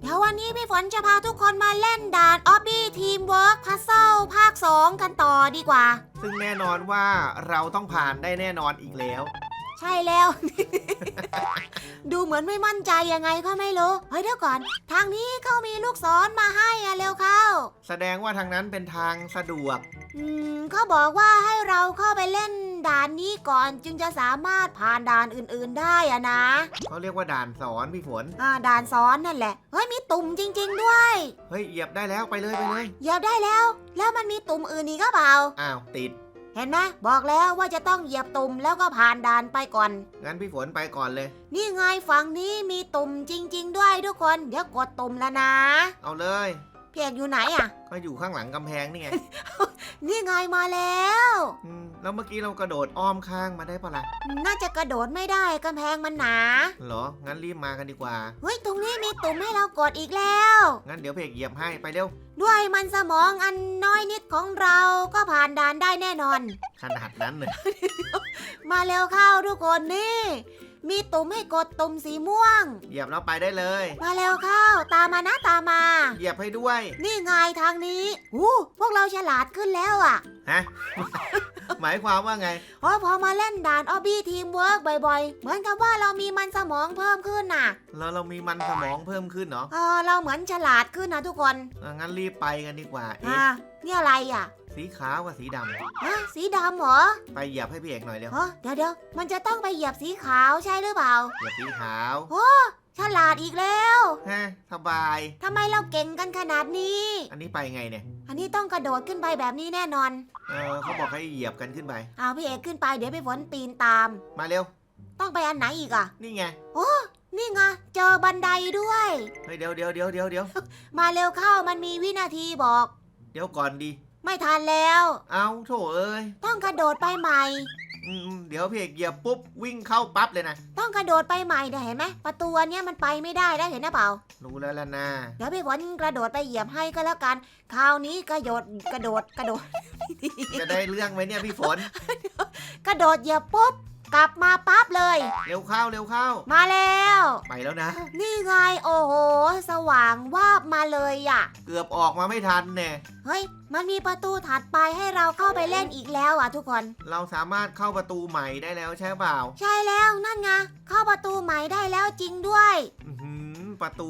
เดี๋ยววันนี้พี่ฝนจะพาทุกคนมาเล่นด่านออบบี้ทีมเวิร์กพัซเซิลภาค 2 กันต่อดีกว่า ซึ่งแน่นอนว่าเราต้องผ่านได้แน่นอนอีกแล้ว ใช่แล้ว ดูเหมือนไม่มั่นใจยังไงก็ไม่รู้ เฮ้ยเดี๋ยวก่อน ทางนี้เขามีลูกศรมาให้อะเร็วเข้า แสดงว่าทางนั้นเป็นทางสะดวก อืมเขาบอกว่าให้เราเข้าไปเล่น ด่านนี้ก่อนจึงจะสามารถผ่านด่านอื่นๆได้อะนะเขาเรียกว่าด่านสอนพี่ฝน อ่าด่านซ้อนนั่นแหละ เฮ้ยมีตุ่มจริง ๆ ด้วยเฮ้ยเหยียบได้แล้วไปเลยไปเลยเหยียบได้แล้ว แล้วมันมีตุ่มอื่นอีกก็เปล่า อ้าวติด เห็นไหมบอกแล้วว่าจะต้องเหยียบตุ่มแล้วก็ผ่านด่านไปก่อน งั้นพี่ฝนไปก่อนเลย นี่ไงฝั่งนี้มีตุ่มจริง ๆ ด้วยทุกคน เดี๋ยวกดตุ่มแล้วนะ เอาเลย เพียกอยู่ไหนอะ ก็อยู่ข้างหลังกำแพงนี่ไงนี่ไงมาแล้ว อืมแล้วเมื่อกี้เรากระโดดอ้อมข้างมาได้ปะล่ะน่าจะกระโดดไม่ได้กำแพงมันหนา เหรอ งั้นรีบมากันดีกว่า เฮ้ย ตรงนี้มีตุ่มให้เรากดอีกแล้ว งั้นเดี๋ยวเพกเหยียบให้ไปเร็ว ด้วยมันสมองอันน้อยนิดของเราก็ผ่านด่านได้แน่นอน ขนาดนั้นเลยมาเร็วเข้าทุกคนนี่ มีตุ่มให้กดตุ่มสีม่วง เหยียบแล้วไปได้เลย มาเร็วเข้า ตามมานะตามมา เหยียบให้ด้วย นี่ไงทางนี้อู้พวกเราฉลาดขึ้นแล้วอะฮะ หมายความว่าไงเพราะพอมาเล่นด่านออบบี้ทีมเวิร์กบ่อยๆ เหมือนกับว่าเรามีมันสมองเพิ่มขึ้นน่ะ แล้วเรามีมันสมองเพิ่มขึ้นเหรอ เออเราเหมือนฉลาดขึ้นนะทุกคนอะงั้นรีบไปกันดีกว่า เอ๊ะ อ่านี่อะไรอะ สีขาวกับสีดำฮะสีดำเหรอไปเหยียบให้พี่เอกหน่อยเร็วฮะเดี๋ยวเดี๋ยวมันจะต้องไปเหยียบสีขาวใช่หรือเปล่า เหยียบสีขาวฉลาดอีกแล้วฮะสบาย ทำไมเราเก่งกันขนาดนี้ อันนี้ไปไงเนี่ยอันนี้ต้องกระโดดขึ้นไปแบบนี้แน่นอนเออเขาบอกให้เหยียบกันขึ้นไป เอาพี่เอกขึ้นไปเดี๋ยวพี่ฝนปีนตาม มาเร็ว ต้องไปอันไหนอีกอะ นี่ไงนี่ไงเจอบันไดด้วย เฮ้ยเดี๋ยวเดี๋ยวเดี๋ยวเดี๋ยวเดี๋ยวมาเร็วเข้ามันมีวินาทีบอก เดี๋ยวก่อนดี ไม่ทันแล้ว เอาโถเอ้ยต้องกระโดดไปใหม่ อืมเดี๋ยวพี่เอกเหยียบปุ๊บวิ่งเข้าปั๊บเลยนะ ต้องกระโดดไปใหม่เนี่ยเห็นไหมประตูอันเนี้ยมันไปไม่ได้ได้เห็นหรือเปล่า รู้แล้วล่ะนะเดี๋ยวพี่ฝนกระโดดไปเหยียบให้ก็แล้วกัน คราวนี้กระโดดกระโดดกระโดด จะได้เรื่องไหมเนี่ยพี่ฝน กระโดดเหยียบปุ๊บ กลับมาปั๊บเลย เร็วเข้าเร็วเข้า มาแล้ว ไปแล้วนะ นี่ไงโอ้โห สว่างวาบมาเลยอะ เกือบออกมาไม่ทันแน่เฮ้ย มันมีประตูถัดไปให้เราเข้าไปเล่นอีกแล้วอะทุกคน เราสามารถเข้าประตูใหม่ได้แล้วใช่เปล่า ใช่แล้วนั่นไงเข้าประตูใหม่ได้แล้วจริงด้วยอื้อหือประตู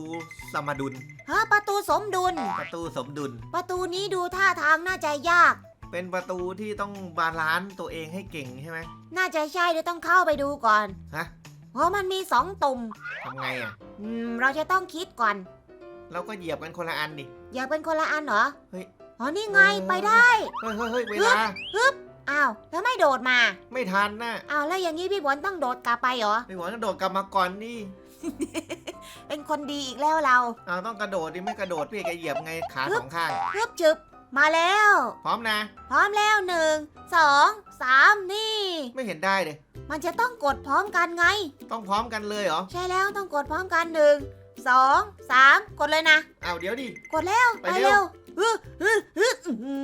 สมดุล ฮะประตูสมดุล ประตูสมดุล ประตูนี้ดูท่าทางน่าจะยาก เป็นประตูที่ต้องบาลานซ์ตัวเองให้เก่งใช่ไหมน่าจะใช่เดี๋ยวต้องเข้าไปดูก่อนฮะเพราะมันมีสองตุ่มทำไงอะ อืมเราจะต้องคิดก่อน เราก็เหยียบกันคนละอันดิ อย่าเป็นคนละอันเหรอเฮ้ย อ๋อนี่ไงโอ้ไปได้ เฮ้ยเฮ้ยเฮ้ยเวลา อ้าวแล้วไม่โดดมา ไม่ทันน่ะอ้าวแล้วอย่างนี้พี่บอลต้องโดดกลับไปเหรอ ไม่หวังกระโดดกลับมาก่อนนี่เป็นคนดีอีกแล้วเรา เอาต้องกระโดดดิไม่กระโดดพี่เอกจะเหยียบไงขาสองข้าง ฮึบจึบ มาแล้ว พร้อมนะ พร้อมแล้วหนึ่งสองสามนี่ ไม่เห็นได้เลยมันจะต้องกดพร้อมกันไง ต้องพร้อมกันเลยเหรอ ใช่แล้วต้องกดพร้อมกันหนึ่งสองสามกดเลยนะเอาเดี๋ยวดิ กดแล้วไปไปเร็เร็ววฮึฮึฮึอื้อหื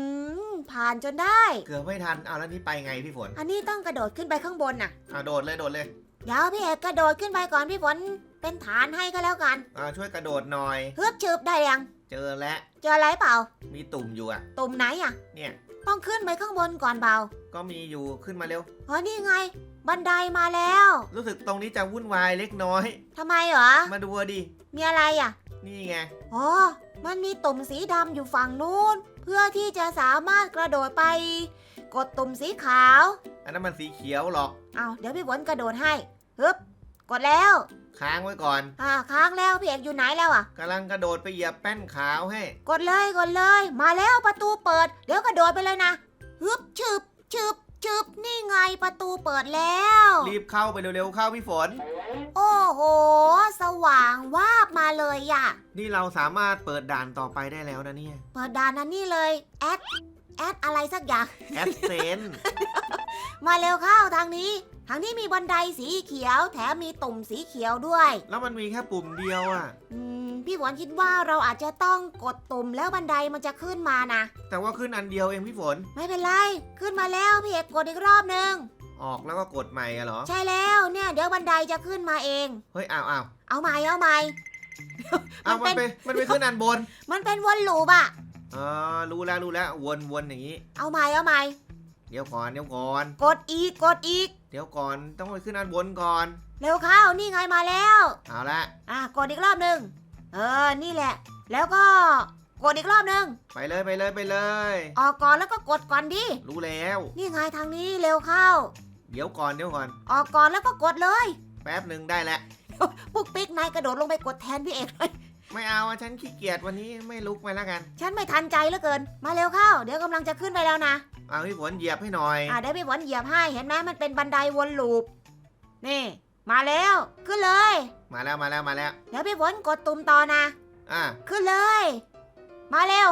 อผ่านจนได้ เกือบไม่ทันเอาแล้วนี่ไปไงพี่ฝนอันนี้ต้องกระโดดขึ้นไปข้างบนน่ะเอาโดดเลยโดดเลยเดี๋ยวพี่เอกกระโดดขึ้นไปก่อนพี่ฝนเป็นฐานให้ก็แล้วกัน อ่าช่วยกระโดดหน่อย ฮึบชืบได้ยังเจอแล้ว เจออะไรเปล่า มีตุ่มอยู่อะ ตุ่มไหนอะ เนี่ย ต้องขึ้นไปข้างบนก่อนเปล่าก็มีอยู่ขึ้นมาเร็วอ๋อนี่ไง บันไดมาแล้ว รู้สึกตรงนี้จะวุ่นวายเล็กน้อย ทำไมเหรอ มาดูดิ มีอะไรอะ นี่ไง อ๋อ มันมีตุ่มสีดำอยู่ฝั่งนู้น เพื่อที่จะสามารถกระโดดไป กดตุ่มสีขาว อันนั้นมันสีเขียวหรอก เอาเดี๋ยวพี่ฝนกระโดดให้ฮึบ กดแล้ว ค้างไว้ก่อนอ่าค้างแล้วพี่เอกอยู่ไหนแล้วอะ กำลังกระโดดไปเหยียบแป้นขาวให้ กดเลยกดเลย มาแล้วประตูเปิด เดี๋ยวกระโดดไปเลยนะฮึบชึบชึบชึบนี่ไงประตูเปิดแล้ว รีบเข้าไปเร็วๆเข้าพี่ฝน โอ้โห สว่างวาบมาเลยอะนี่เราสามารถเปิดด่านต่อไปได้แล้วนะเนี่ย เปิดด่านนั้นนี่เลยแอดแอดอะไรสักอย่าง แอดเซน มาเร็วเข้าทางนี้ ทางนี้มีบันไดสีเขียว แถมมีตุ่มสีเขียวด้วย แล้วมันมีแค่ปุ่มเดียวอะ อืม พี่หวนคิดว่าเราอาจจะต้องกดตุ่มแล้วบันไดมันจะขึ้นมานะ แต่ว่าขึ้นอันเดียวเองพี่ฝน ไม่เป็นไร ขึ้นมาแล้วพี่เอกกดอีกรอบนึง ออกแล้วก็กดใหม่อะเหรอ ใช่แล้วเนี่ยเดี๋ยวบันไดจะขึ้นมาเอง เฮ้ยอ้าวอ้าวเอาใหม่เอาใหม่เอามัมันนเป็ไปน มันไปขึ้นอันบนมันเป็นวนลูปอะเออรู้แล้วรู้แล้ววนวนอย่างนี้ เอาใหม่เอาใหม่ เดี๋ยวก่อนเดี๋ยวก่อน กดอีกกดอีกเดี๋ยวก่อนต้องไปขึ้นอันบนก่อน เร็วเข้านี่ไงมาแล้ว เอาละอะกดอีกรอบหนึ่งเออนี่แหละ แล้วก็กดอีกรอบหนึ่งไปเลยไปเลยไปเลย ออกก่อนแล้วก็กดก่อนดิรู้แล้ว นี่ไงทางนี้เร็วเข้า เดี๋ยวก่อนเดี๋ยวก่อน ออกก่อนแล้วก็กดเลย แป๊บหนึ่งได้แล้วปุ๊กปิ๊กนายกระโดดลงไปกดแทนพี่เอกเลยไม่เอาอะฉันขี้เกียจวันนี้ไม่ลุกไปแล้วกัน ฉันไม่ทันใจเหลือเกิน มาเร็วเข้า เดี๋ยวกำลังจะขึ้นไปแล้วนะ เอาพี่ฝนเหยียบให้หน่อย อ่าได้พี่ฝนเหยียบให้เห็นไหมมันเป็นบันไดวนลูป นี่ มาแล้วขึ้นเลย มาแล้วมาแล้วมาแล้ว เดี๋ยวพี่ฝนกดตุ่มต่อนะ อะ ขึ้นเลย มาเร็ว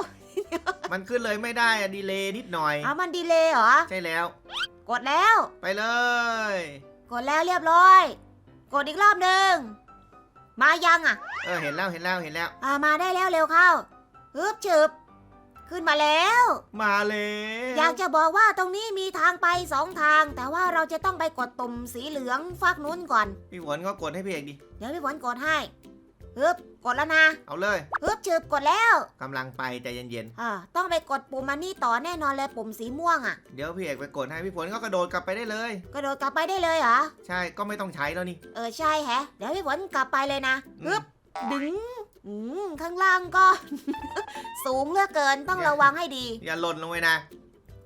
มันขึ้นเลยไม่ได้อะดีเลย์นิดหน่อย เอามันดีเลยเหรอ ใช่แล้ว กดแล้ว ไปเลย กดแล้วเรียบร้อย กดอีกรอบหนึ่งมายังอะ เออเห็นแล้วเห็นแล้วเห็นแล้ว อ่ามาได้แล้วเร็วเข้าฮึบฉึบ ขึ้นมาแล้ว มาเลยอยากจะบอกว่าตรงนี้มีทางไปสองทาง แต่ว่าเราจะต้องไปกดตุ่มสีเหลืองฝากนู้นก่อน พี่ฝนก็กดให้พี่เอกดิ เดี๋ยวพี่ฝนกดให้ฮึบกดแล้วนะเอาเลยฮึบฉึบกดแล้วกำลังไปใจเย็นอ่าต้องไปกดปุ่มอันนี้ต่อแน่นอนเลยปุ่มสีม่วงอะ ๆ เดี๋ยวพี่เอกไปกดให้พี่ฝนก็กระโดดกลับไปได้เลย กระโดดกลับไปได้เลยเหรอ ใช่ก็ไม่ต้องใช้แล้วนี่ เออใช่แฮะ เดี๋ยวพี่ฝนกลับไปเลยนะอืมฮึบดึง อืมข้างล่างก็ สูงเหลือเกินต้องระวังให้ดี อย่าหล่นลงไปนะ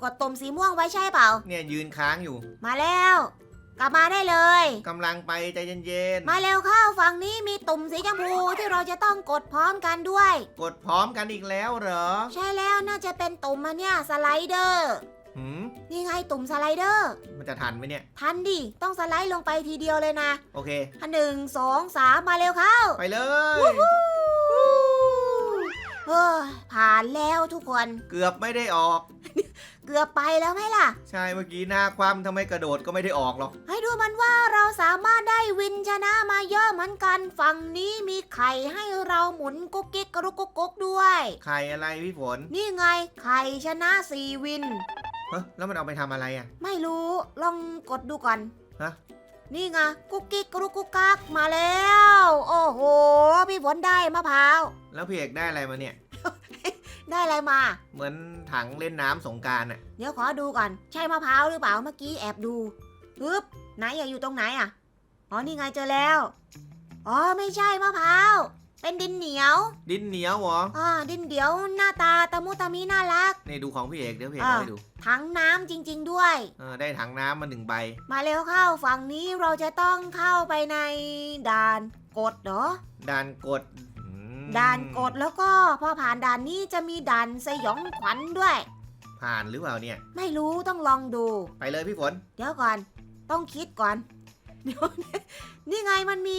กดตุ่มสีม่วงไว้ใช่เปล่า เนี่ยยืนค้างอยู่มาแล้ว กลับมาได้เลย กำลังไปใจเย็นมาเร็วเข้าฝั่งนี้มีตุ่มสีชมพูที่เราจะต้องกดพร้อมกันด้วย ๆ กดพร้อมกันอีกแล้วเหรอใช่แล้วน่าจะเป็นตุ่มมาเนี่ยสไลเดอร์หืมนี่ไงตุ่มสไลเดอร์มันจะทันไหมเนี่ย ทันดิต้องสไลด์ลงไปทีเดียวเลยนะโอเคอันหนึ่งสองสามมาเร็วเข้า ไปเลย เฮ้ยผ่านแล้วทุกคน เกือบไม่ได้ออก เกือบไปแล้วไหมล่ะ ใช่เมื่อกี้หน้าความทำไมกระโดดก็ไม่ได้ออกหรอก ให้ดูมันว่าเราสามารถได้วินชนะมาเยอะเหมือนกัน ฝั่งนี้มีไข่ให้เราหมุนกุ๊กกิ๊กกระกุกกุ๊กด้วย ไข่อะไรพี่ฝนนี่ไงไข่ชนะสี่วิน เฮ้ยแล้วมันเอาไปทำอะไรอะ ไม่รู้ลองกดดูก่อน ฮะ นี่ไงกุ๊กกิ๊กกรุกกุ๊กกักมาแล้ว โอ้โห พี่ฝนได้มะพร้าว แล้วพี่เอกได้อะไรมาเนี่ย ได้อะไรมา เหมือนถังเล่นน้ำสงกรารอะเดี๋ยวขอดูก่อน ใช่มะพร้าวหรือเปล่าเมื่อกี้แอบดูฮึบไหนอะอยู่ตรงไหนอะอ๋อนี่ไงเจอแล้ว อ๋อไม่ใช่มะพร้าว เป็นดินเหนียว ดินเหนียวเหรอ อ่า ดินเดียวหน้าตาตะมุตะมิน่ารัก นี่ดูของพี่เอกเดี๋ยวพี่เอกอ่าเอาให้ดูถังน้ำจริง ๆ ด้วย เออได้ถังน้ำมาหนึ่งใบ มาเร็วเข้าฝั่งนี้เราจะต้องเข้าไปในด่านกดเหรอ ด่านกดอืมด่านกดแล้วก็พอผ่านด่านนี้จะมีด่านสยองขวัญด้วย ผ่านหรือเปล่าเนี่ย ไม่รู้ต้องลองดู ไปเลยพี่ฝน เดี๋ยวก่อน ต้องคิดก่อน เดี๋ยวนะนี่ไงมันมี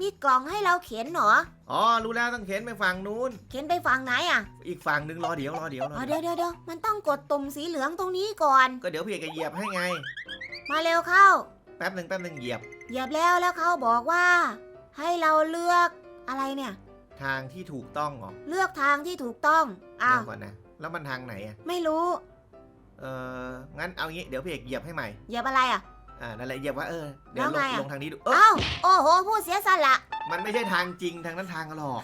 มีกล่องให้เราเขียนเหรอ อ๋อ รู้แล้วต้องเข็นไปฝั่งนู้น เขียนไปฝั่งไหนอะ อีกฝั่งหนึ่งรอเดี๋ยวรอเดี๋ยวรออ๋อเดี๋ยวเดี๋ยวเดี๋ยวเดี๋ยวมันต้องกดตุ่มสีเหลืองตรงนี้ก่อน ก็เดี๋ยวพี่เอกจะเหยียบให้ไง มาเร็วเข้า แป๊บหนึ่งแป๊บหนึ่งเหยียบ เหยียบแล้วแล้วเขาบอกว่า ให้เราเลือกอะไรเนี่ย ทางที่ถูกต้องเหรอเลือกทางที่ถูกต้อง อ้าเดี๋วยวก่อนนะ แล้วมันทางไหนอะ ไม่รู้ เอองั้นเอางี้เดี๋ยวพี่เอกเหยียบให้ใหม่ เหยียบอะไรอะ อ่า นั่นแหละเหยียบว่าเออเดี๋ยวแล้วลไงงอะ ลงทางนี้ดูเออเอ้าโอ้โห ผู้เสียสละ มันไม่ใช่ทางจริงทางนั้นทางหลอก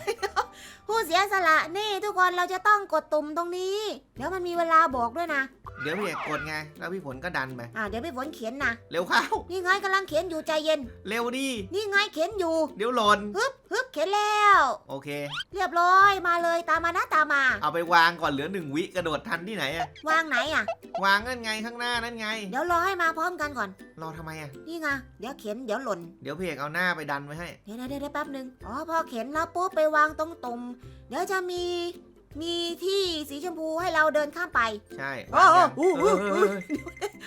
ผู้เสียสละนี่ทุกคนเราจะต้องกดตุ่มตรงนี้ เดี๋ยวมันมีเวลาบอกด้วยนะเดี๋ยวพี่เอกกดไง แล้วพี่ฝนก็ดันไปอ่าเดี๋ยวพี่ฝนเขียนนะเร็วเข้า นี่ไงกำลังเขียนอยู่ใจเย็น เร็วดิ นี่ไงเขียนอยู่เดี๋ยวหล่นฮึบฮึบเขียนแล้ว โอเค เรียบร้อยมาเลยตามมานะตามมา เอาไปวางก่อนเหลือหนึ่งวิกระโดดทันที่ไหนอะวางไหนอะ วางนั่นไงข้างหน้านั่นไง เดี๋ยวรอให้มาพร้อมกันก่อน รอทำไมอะนี่ไงเดี๋ยวเขียนเดี๋ยวหล่นเดี๋ยวพี่เอกเอาหน้าไปดันไว้ให้ เดี๋ยวเดี๋ยวเดี๋ยวแป๊บหนึ่งอ๋อพอเขียนแล้วปุ๊บไปวางตรงตุ่มเดี๋ยวจะมีมีที่สีชมพูให้เราเดินข้ามไป ใช่โอ้วางโอ้ยังโอ้เออเออเออ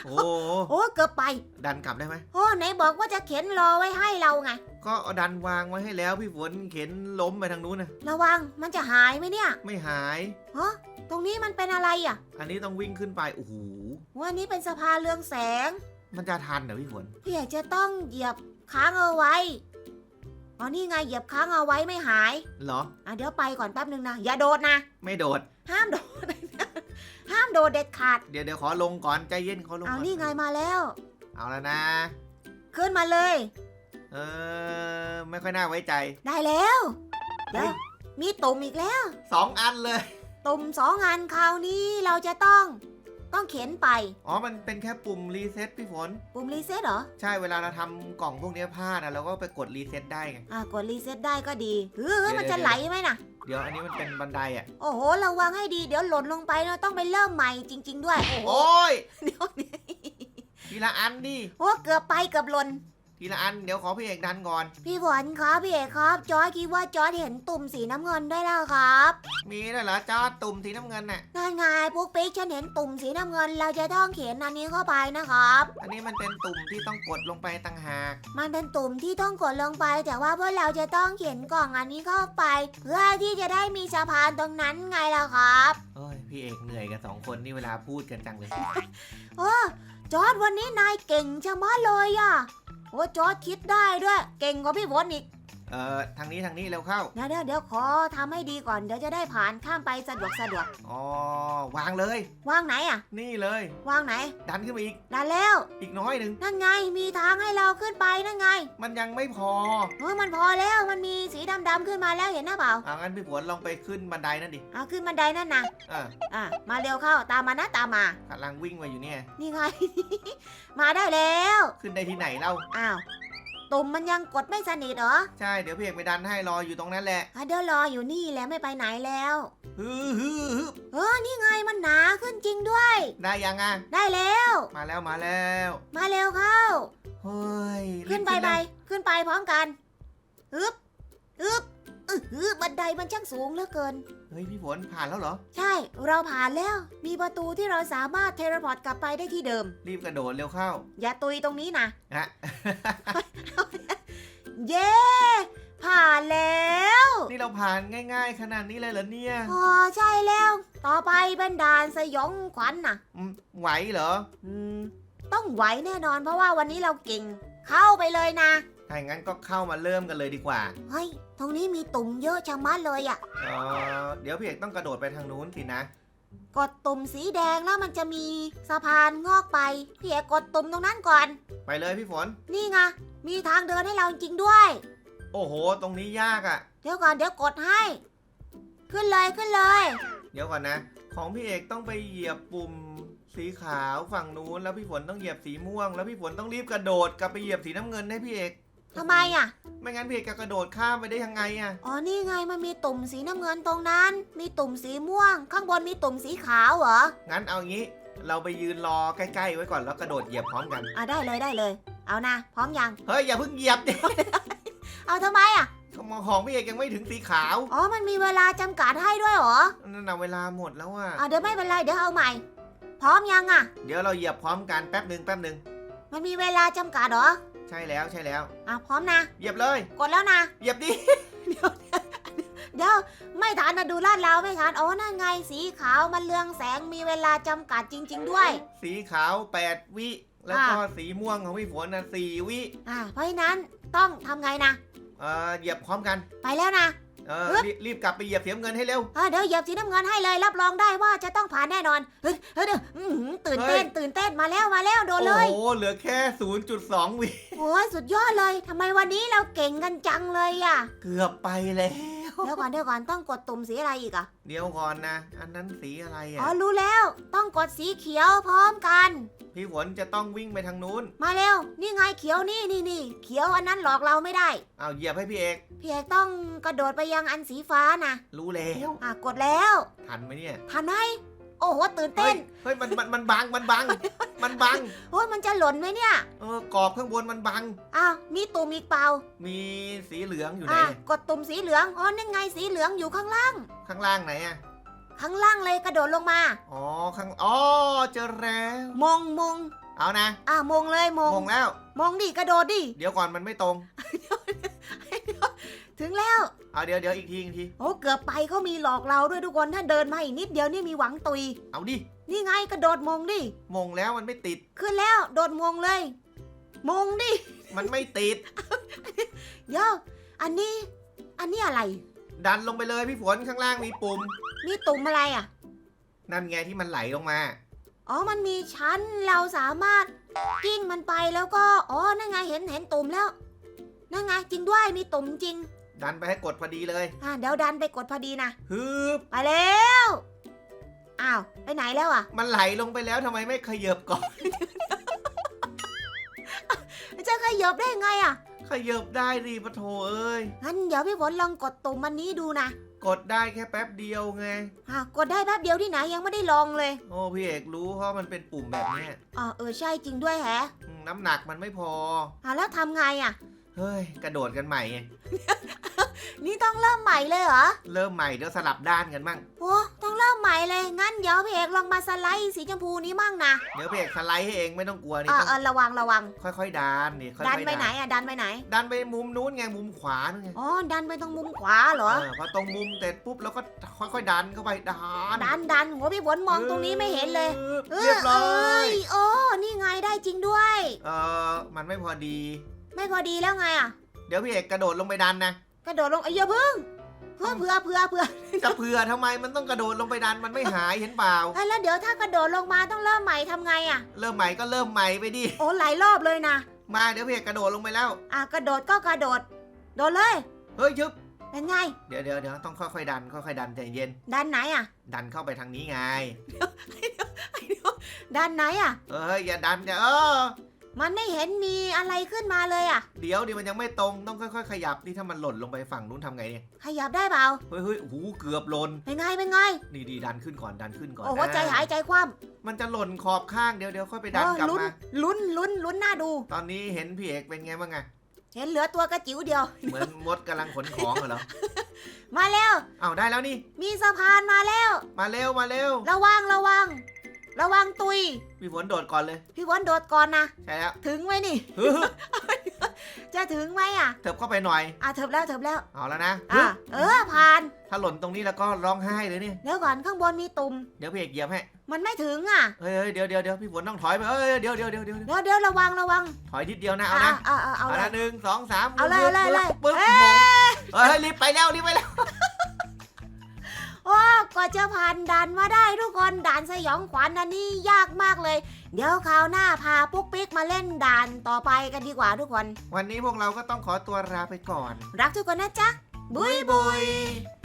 โอ้โหโอ้เกือบไป ดันกลับได้ไหมโอ้ไหนบอกว่าจะเขียนรอไว้ให้เราไง ก็เอาดันวางไว้ให้แล้วพี่ฝนเข็นล้มไปทางนู้นนะระวังมันจะหายไหมเนี่ย ไม่หายฮะตรงนี้มันเป็นอะไรอะ อันนี้ต้องวิ่งขึ้นไปโอ้โหวันนี้เป็นสะพานเรืองแสง มันจะทันเหรอพี่ฝนพี่อยากจะต้องเหยียบค้างเอาไว้อ๋อนี่ไงเหยียบค้างเอาไว้ไม่หายเหรอ อะเดี๋ยวไปก่อนแป๊บหนึ่งนะ อย่าโดดนะ ไม่โดด ห้ามโดด ห้ามโดดเด็ดขาด เดี๋ยวเดี๋ยวขอลงก่อนใจเย็นขอลงก่เอาอนนี่ไงมาแล้ว เอาแล้วนะ ขึ้นมาเลย เออ ไม่ค่อยน่าไว้ใจ ได้แล้วเดี๋ยวมีตุ่มอีกแล้ว สองอันเลย ตุ่มสองอันคราวนี้เราจะต้อง ต้องเข็นไป อ๋อ มันเป็นแค่ปุ่มรีเซ็ตพี่ฝน ปุ่มรีเซ็ตเหรอ ใช่เวลาเราทำกล่องพวกเนี้ยพลาดอะเราก็ไปกดรีเซ็ตได้ไง อ่ากดรีเซ็ตได้ก็ดีเออเดี๋ยวมันจะเดี๋ยวไหลไหมน่ะ เดี๋ยวอันนี้มันเป็นบันไดอะโอ้โหระวังให้ดีเดี๋ยวหล่นลงไปเราต้องไปเริ่มใหม่จริง ๆ ด้วย โอ้โหโอ้ยเดี๋ยวนี้ทีละอันดิโอ้เกือบไปเกือบหล่น ทีละอันเดี๋ยวขอพี่เอกดันก่อน พี่ฝนครับพี่เอกครับจอร์จคิดว่าจอร์จเห็นตุ่มสีน้ำเงินได้แล้วครับมีด้วยเหรอจอดตุ่มสีน้ำเงินน่ะ นั่นไงปุ๊กปิ๊กฉันเห็นตุ่มสีน้ำเงิน เราจะต้องเขียนอันนี้เข้าไปนะครับ อันนี้มันเป็นตุ่มที่ต้องกดลงไปต่างหาก มันเป็นตุ่มที่ต้องกดลงไป แต่ว่าพวกเราจะต้องเขียนกล่องอันนี้เข้าไป เพื่อที่จะได้มีสะพานตรงนั้นไงล่ะครับเอ้ยพี่เอกเหนื่อยกับสองคนนี่เวลาพูดกันจังเลย โอ้จอร์ดวันนี้นายเก่งชะมัดเลยอะ โอ้จอร์ดคิดได้ด้วย เก่งกว่าพี่ฝนอีก เอ่อทางนี้ทางนี้เร็วเข้า เดี๋ยวเดี๋ยวเดี๋ยวขอทำให้ดีก่อนเดี๋ยวจะได้ผ่านข้ามไปสะดวกสะดวกอ๋อวางเลย วางไหนอะ นี่เลย วางไหนดันขึ้นไปอีก ได้แล้ว อีกน้อยหนึ่ง นั่นไงมีทางให้เราขึ้นไปนั่นไงมันยังไม่พอเออมันพอแล้วมันมีสีดำๆขึ้นมาแล้วเห็นหน้าเปล่าอ่างั้นพี่ฝนลองไปขึ้นบันไดนั่นดิเอาขึ้นบันไดนั่นนะอ่าอะมาเร็วเข้าตามมานะตามมากำลังวิ่งมาอยู่เนี่ย นี่ไง มาได้แล้ว ขึ้นได้ที่ไหนเล่าอ้าว ตุ่มมันยังกดไม่สนิทเหรอใช่เดี๋ยวพี่เอกไปดันให้รออยู่ตรงนั้นแหละอะเดี๋ยวรออยู่นี่แหละไม่ไปไหนแล้วฮึฮึฮึเออนี่ไงมันหนาขึ้นจริงด้วย ได้ยังอะได้แล้ว มาแล้วมาแล้วมาเร็วเข้า เฮ้ยขึ้นไปรีบไปแล้วขึ้นไปพร้อมกันฮึบฮึบ อึบฮึบบันไดมันช่างสูงเหลือเกิน เฮ้ยพี่ฝนผ่านแล้วเหรอ ใช่ เราผ่านแล้ว มีประตูที่เราสามารถเทเลพอร์ตกลับไปได้ที่เดิม รีบกระโดดเร็วเข้าอย่าตุยตรงนี้นะ ฮะ เย้ ผ่านแล้ว นี่เราผ่านง่าย ๆ ขนาดนี้เลยเหรอเนี่ยอ๋อใช่แล้ว ต่อไปเป็นด่านสยองขวัญน่ะ อืมไหวเหรอ อืม ต้องไหวแน่นอนเพราะว่าวันนี้เราเก่ง เข้าไปเลยนะ ถ้าอย่างนั้นก็เข้ามาเริ่มกันเลยดีกว่าเฮ้ย ตรงนี้มีตุ่มเยอะชะมัดเลยอะเออเดี๋ยวพี่เอกต้องกระโดดไปทางนู้นสินะ กดตุ่มสีแดงแล้วมันจะมีสะพานงอกไปพี่เอกกดตุ่มตรงนั้นก่อน ไปเลยพี่ฝน นี่ไงมีทางเดินให้เราจริงด้วย โอ้โห ตรงนี้ยากอะ่ะ เดี๋ยวก่อนเดี๋ยวกดให้ ขึ้นเลยขึ้นเลย เดี๋ยวก่อนนะ ของพี่เอกต้องไปเหยียบปุ่มสีขาวฝั่งนู้น แล้วพี่ฝนต้องเหยียบสีม่วง แล้วพี่ฝนต้องรีบกระโดดกลับไปเหยียบสีน้ำเงินให้พี่เอก ทำไมอะไม่งั้นพี่เอกจะกระโดดข้ามไปได้ยังไงอะ่ะ อ๋อ นี่ไงมันมีตุ่มสีน้ำเงินตรงนั้น มีตุ่มสีม่วง ข้างบนมีตุ่มสีขาวเหรอ งั้นเอางี้ เราไปยืนรอใกล้ๆไว้ก่อนแล้วกระโดดเหยียบพร้อมกัน อะได้เลยได้เลย เอานะ พร้อมยัง เฮ้ยอย่าเพิ่งเหยียบดิเอาทำไมอะของพี่เอกยังไม่ถึงสีขาว อ๋อ มันมีเวลาจำกัดให้ด้วยเหรอ นั่นน่ะเวลาหมดแล้วอะอะเดี๋ยวไม่เป็นไรเดี๋ยวเอาใหม่ พร้อมยังอะเดี๋ยวเราเหยียบพร้อมกันแป๊บหนึ่งแป๊บหนึ่งมันมีเวลาจำกัดเหรอ ใช่แล้วใช่แล้วอะพร้อมนะ เหยียบเลย กดแล้วนะเหยียบดิ เดี๋ยวไม่ทันนะดูลาดเราไม่ทันอ๋อนั่นไงสีขาวมันเรืองแสงมีเวลาจำกัดจริง ๆ ด้วย สีขาว 8 วิ แล้วก็สีม่วงของพี่ฝนนะ4วิอ่าเพราะฉะนั้นต้องทำไงนะ เอ่อเหยียบพร้อมกัน ไปแล้วนะ เออฮึบรีรีบกลับไปเหยียบเสียเงินให้เร็ว อ่าเดี๋ยวเหยียบสีน้ำเงินให้เลยรับรองได้ว่าจะต้องผ่านแน่นอนเฮ้ยเฮ้ยเดี๋ยวอื้อหือตื่นเต้นเฮ้ยตื่นเต้นมาแล้วมาแล้วโดนเลยโอ้โห เหลือแค่ 0.2 วิ โอ้ยสุดยอดเลยทำไมวันนี้เราเก่งกันจังเลยอะ เกือบไปแล้ว เดี๋ยวก่อนเดี๋ยวก่อนต้องกดตุ่มสีอะไรอีกอะเดี๋ยวก่อนนะ อันนั้นสีอะไรอ๋ออะรู้แล้วต้องกดสีเขียวพร้อมกัน พี่ฝนจะต้องวิ่งไปทางนู้นมาเร็ว นี่ไงเขียวนี่นี่นี่เขียวอันนั้นหลอกเราไม่ได้เอาเหยียบให้พี่เอก พี่เอกต้องกระโดดไปยังอันสีฟ้านะรู้แล้ว อะกดแล้ว ทันไหมเนี่ย ทันไหม โอ้โหตื่นเฮ้เต้ยนเฮ้ยมันมันมันบังมันบัง มันบังโอ้ยมันจะหล่นไหมเนี่ยเออกรอบข้างบนมันบังอ้าวมีตุ่มอีกเปล่า มีสีเหลืองอยู่ไหนอะกดตุ่มสีเหลืองอ๋อนี่ไงสีเหลืองอยู่ข้างล่าง ข้างล่างไหนอะข้างล่างเลยกระโดดลงมา อ๋อข้างอ๋อเจอแล้วมงมงเอานะอะมงเลยมงมงแล้ว มงดิกระโดดดิเดี๋ยวก่อนมันไม่ตรง ถึงแล้ว เอาเดี๋ยวเดี๋ยวอีกทีอีกที โอ้เกือบไปเขามีหลอกเราด้วยทุกคนถ้าเดินมาอีกนิดเดียวนี่มีหวังตุย เอาดิ นี่ไงกระโดดมงดิ มงแล้วมันไม่ติด ขึ้นแล้วโดดมงเลย มงดิ มันไม่ติด เดี๋ยวอันนี้ อันนี้อะไร ดันลงไปเลยพี่ฝนข้างล่างมีปุ่ม มีตุ่มอะไรอะ นั่นไงที่มันไหลลงมา อ๋อมันมีชั้นเราสามารถกิ้งมันไปแล้วก็ อ๋อนั่นไงเห็นเห็นตุ่มแล้ว นั่นไงจริงด้วยมีตุ่มจริง ดันไปให้กดพอดีเลยอ่าเดี๋ยวดันไปกดพอดีนะฮึบไปแล้วอ้าวไปไหนแล้วอะมันไหลลงไปแล้วทำไมไม่ขยับก่อน จะขยับได้ไงอะขยับได้ดิปะโถเอ้ยงั้นเดี๋ยวพี่ฝนลองกดตุ่มมันนี้ดูนะกดได้แค่แป๊บเดียวไงอ่ากดได้แป๊บเดียวที่ไหนยังไม่ได้ลองเลยโอ้พี่เอกรู้เพราะมันเป็นปุ่มแบบเนี้ยอ่าเออใช่จริงด้วยแฮะอืมน้ำหนักมันไม่พออ่าแล้วทำไงอะเฮ้ยกระโดดกันใหม่ไง นี่ต้องเริ่มใหม่เลยเหรอเริ่มใหม่เดี๋ยวสลับด้านกันมั่งโอ้ต้องเริ่มใหม่เลย งั้นเดี๋ยวพี่เอกลองมาสไลด์สีชมพูนี้มั่งนะเดี๋ยวพี่เอกสไลด์ให้เองไม่ต้องกลัวนี่เออต้องเออระวังระวัง ค่อยๆดันนี่ค่อยๆดันไปไหนอะดันไปไหน ดันไปมุมนู้นไงมุมขวานู่นไงอ๋อ ดันไปตรงมุมขวาเหรอ เออพอตรงมุมเสร็จปุ๊บแล้วก็ค่อยๆดันเข้าไปดันดันดันโหพี่ฝนมองตรงนี้ไม่เห็นเลยเรียบร้อยเโอ้นี่ไงได้จริงด้วย เออมันไม่พอดี ไม่พอดีแล้วไงอะ เดี๋ยวพี่เอกกระโดดลงไปดันนะ กระโดดลงไอ้ยอย่าพึ่งเพื่อเพื่อเพื่อเพื่อจะเผื่อทำไมมันต้องกระโดดลงไปดันมันไม่หายเห็นเปล่าเฮ้ยแล้วเดี๋ยวถ้ากระโดดลงมาต้องเริ่มใหม่ทำไงอะ เริ่มใหม่ก็เริ่มใหม่ไปดิ โอ้หลายรอบเลยนะมาเดี๋ยวพี่เอกกระโดดลงไปแล้ว อะกระโดดก็กระโดด โดดเลยเฮ้ยชึบเป็นไง เดี๋ยวเดี๋ยวเดี๋ยวต้องค่อยๆดันค่อยๆดันใจเย็น ด้านไหนอะ ดันเข้าไปทางนี้ไง ด้านไหนอะ เอ้ยอย่าดันอย่าเออ มันไม่เห็นมีอะไรขึ้นมาเลยอะเดี๋ยวดิมันยังไม่ตรงต้องค่อยๆ ขยับนี่ถ้ามันหล่นลงไปฝั่งนู้นทำไงเนี่ยขยับได้เปล่าเฮ้ยเฮ้ยโอ้โหเกือบหล่นเป็นไงเป็นไงนี่ดีดันขึ้นก่อนดันขึ้นก่อนโอ้โหนะใจหายใจคว่มันจะหล่นขอบข้างเดี๋ยวเดี๋ยวค่อยไปำดันโอ้กลับลุ้นมาลุ้นลุ้นลุ้นหน้าดู ตอนนี้เห็นพี่เอกเป็นไงบ้างไงเห็นเหลือตัวกระจิ๋วเดียว เหมือนมดกำลังขนของเหรอมาแล้วเอาได้แล้วนี่ มีสะพานมาแล้ว มาเร็วมาเร็วระวังระวัง ระวังตุย พี่ฝนโดดก่อนเลย พี่ฝนโดดก่อนนะ ใช่แล้วถึงไหมนี่ ฮึ่มจะถึงไหมอะ เถิบเข้าไปหน่อย อะเถิบแล้วเถิบแล้ว เอาแล้วนะอะเออผ่าน ถ้าหล่นตรงนี้แล้วก็ร้องไห้เลยนี่ เดี๋ยวก่อนข้างบนมีตุ่ม เดี๋ยวพี่เอกเหยียบให้ มันไม่ถึงอะ เฮ้ยเฮ้ยเดี๋ยวเดี๋ยวเดี๋ยวพี่ฝนต้องถอยไปเอ้ยเดี๋ยวเดี๋ยวเดี๋ยวเดี๋ยวเดี๋ยวเดี๋ยวระวังระวังถอยนิดเดียวนะ เอาอะนะอะอะเอาเอาเลละย หนึ่งสองสามเอาเลยเอาเลยเอาเลยปึ๊บเอ้ปึ๊บยเฮ้ยรีบไปแล้วรีบไปแล้ว โอ้กว่าจะผ่านด่านมาได้ทุกคนด่านสยองขวัญอันนี้ยากมากเลย เดี๋ยวคราวหน้าพาปุ๊กปิ๊กมาเล่นด่านต่อไปกันดีกว่าทุกคน วันนี้พวกเราก็ต้องขอตัวลาไปก่อน รักทุกคนนะจ๊ะบุยบุยย